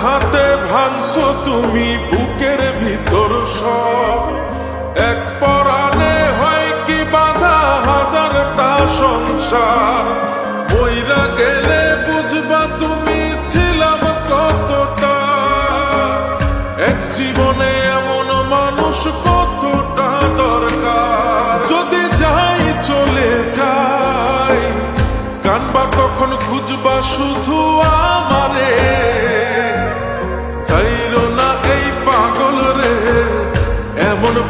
আঘাতে ভাঙছো তুমি বুকের ভিতর সব।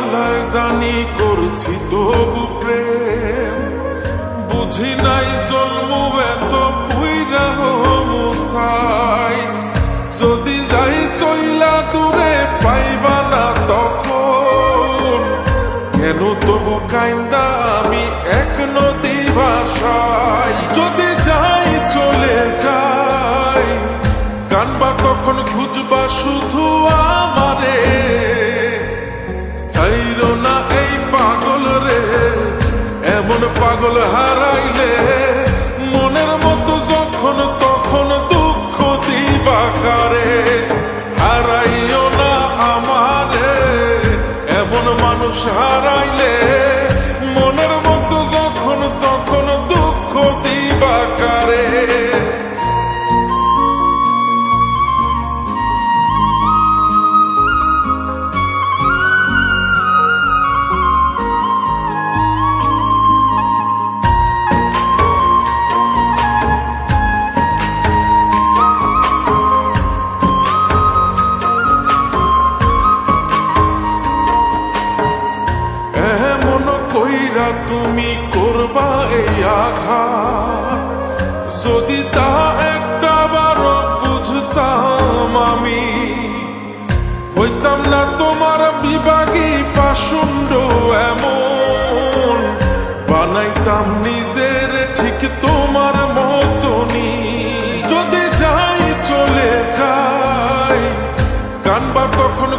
জ্বালায় জানি করছি তবু প্রেম। বুঝি নাই জন্ম এত পুইরা যদি যাই চইলা দূরে পাইবা না তখন, কেন তবু কাইন্দা আমি এক নদী ভাষায়? যদি পাগল হারাইলে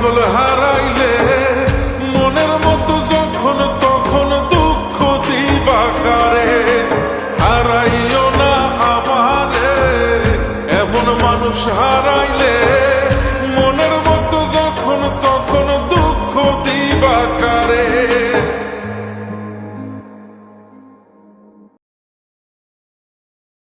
পাগল হারাইলে মনের মতো যখন তখন দুঃখ দিবা কারে? হারাইলে